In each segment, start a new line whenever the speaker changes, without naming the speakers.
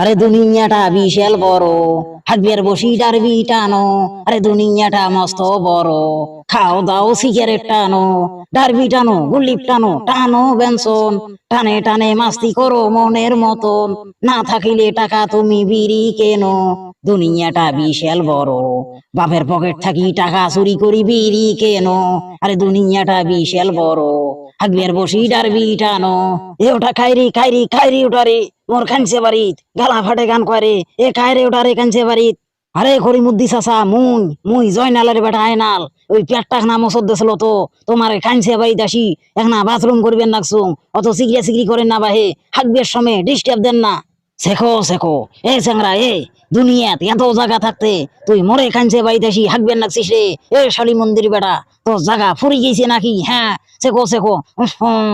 আরে দুনিয়াটা বিশাল বড়। হাগবিয়ার বসি ডারবি টানো আরে দুনিয়াটা মস্ত বড়। খাও দাও সিগারেট টানো। ডারবি টানো গুলিপ টানো টানো বেনসন। টানে টানে মাস্তি করো মনের মতন। না থাকিলে টাকা তুমি বিড়ি কেন। দুনিয়াটা বিশাল বড়। বাপের পকেট থাকি টাকা চুরি করি বিড়ি কেন। আরে দুনিয়াটা বিশাল বড়। হাগবিয়ার বসি ডারবি টানো এ ওটা খাইরি খাইরি খাইরি উঠারে মোর খানছে বাড়িত। গালা ফাটে গান করে এ খাইরে ওটারে কানছে বাড়িত। আরে করি মুদ্দি চাচা মুই মুই জয়নালের বেটা আয়নাল ওই পেটটা না মসর দেছিল তো তোমার খানছে বাড়ি দাসি এখন বাথরুম করবেন নাকসুম অত সিগড়ি সিগড়ি করেন না বাহে। হাগবিয়ার সময় ডিস্টার্ব দেন না। শেখো শেখো এ চ্যাংরা, এ দুনিয়াত এত জায়গা থাকতে তুই মরে বাড়িতে আসি হাঁকবেন নাকছিস রে এ শালি মন্দির বেটা, তোর জায়গা ফুরি গেছে নাকি? হ্যাঁ শেখো শেখো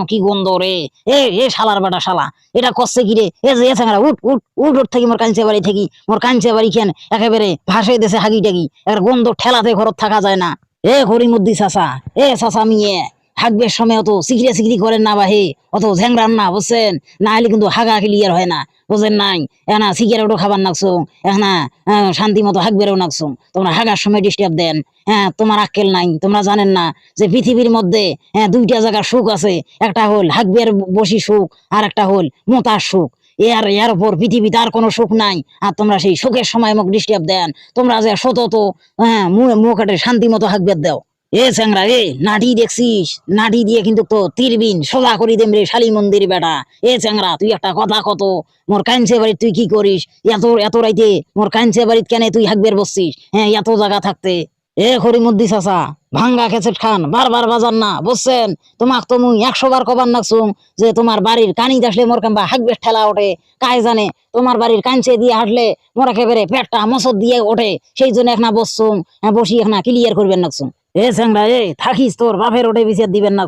কি গন্ধ রে। এ এ শালার বেটা শালা, এটা করছে কি রে? এ যে, এ চ্যাংরা, উঠ উঠ উঠ উঠ থাকি মোর কানছে বাড়ি থাকি। মোর কানছে বাড়ি খেন একেবারে ভাসে দেশে হাগি টাগি এর গন্ধ ঠেলাতে ঘরত থাকা যায় না। এ হরিমুদ্দি চাচা, এ চাচা মিয়ে। হাগবের সময় অত সিগড়ে সিগড়ি করেন না বাহে অত ঝ্যাংরান না, বুঝছেন? না হলে কিন্তু হাগা ক্লিয়ার হয় না, বুঝেন নাই? এনা সিগারেটও খাবার নাকছো এখানা শান্তি মতো হাগবেরও নাকছো তোমরা হাগার সময় ডিস্টার্ব দেন হ্যাঁ তোমার আক্কেল নাই, তোমরা জানেন না যে পৃথিবীর মধ্যে হ্যাঁ দুইটা জায়গার সুখ আছে, একটা হল হাগবের বসি সুখ, আর একটা হল মোতার সুখ। এর এর উপর পৃথিবীতে আর কোনো সুখ নাই, আর তোমরা সেই সুখের সময় মুখ ডিস্টার্ব দেন। তোমরা যে সতত হ্যাঁ মুখ শান্তি মতো হাগবের দাও। এ চ্যাংরা এ নাটি দেখছিস? নাটি দিয়ে কিন্তু তো তীরবিন সোজা করি দেম শালি মন্দির বেটা। এ চ্যাংরা তুই একটা কথা কত? মোর কাঞ্চে বাড়ির তুই কি করিস? এত এত রাইতে মোর কাঞ্চে বাড়িত কেন তুই হাকবের বসছিস? হ্যাঁ এত জায়গা থাকতে। এ হরিমুদ্দি চাচা ভাঙ্গা খেচেট খান বারবার বাজার না বুঝছেন তোমাক তো মুই একশো বার কবার নাকছুম যে তোমার বাড়ির কানি আসলে মোর কাম্বা হাকবের ঠেলা ওঠে। কায় জানে তোমার বাড়ির কাঞ্চে দিয়ে হাঁটলে মোর একেবারে পেটটা মসদ দিয়ে ওঠে। সেই জন্য এখানা বসছুম হ্যাঁ, বসি এখানা ক্লিয়ার করবেন নাকছুম। এ চ্যাংরা এ থাকিস তোর বাপের ওটে বিচার দিবেন না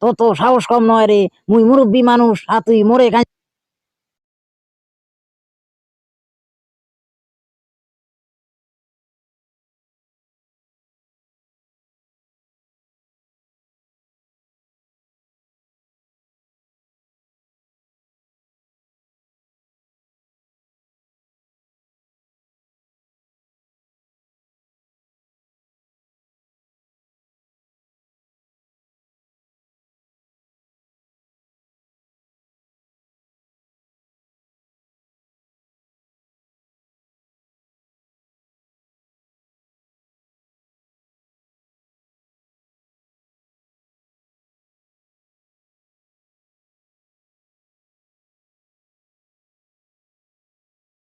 তো তো সাহস কম নয় রে। মুই মুরব্বী মানুষ, আর তুই মোরে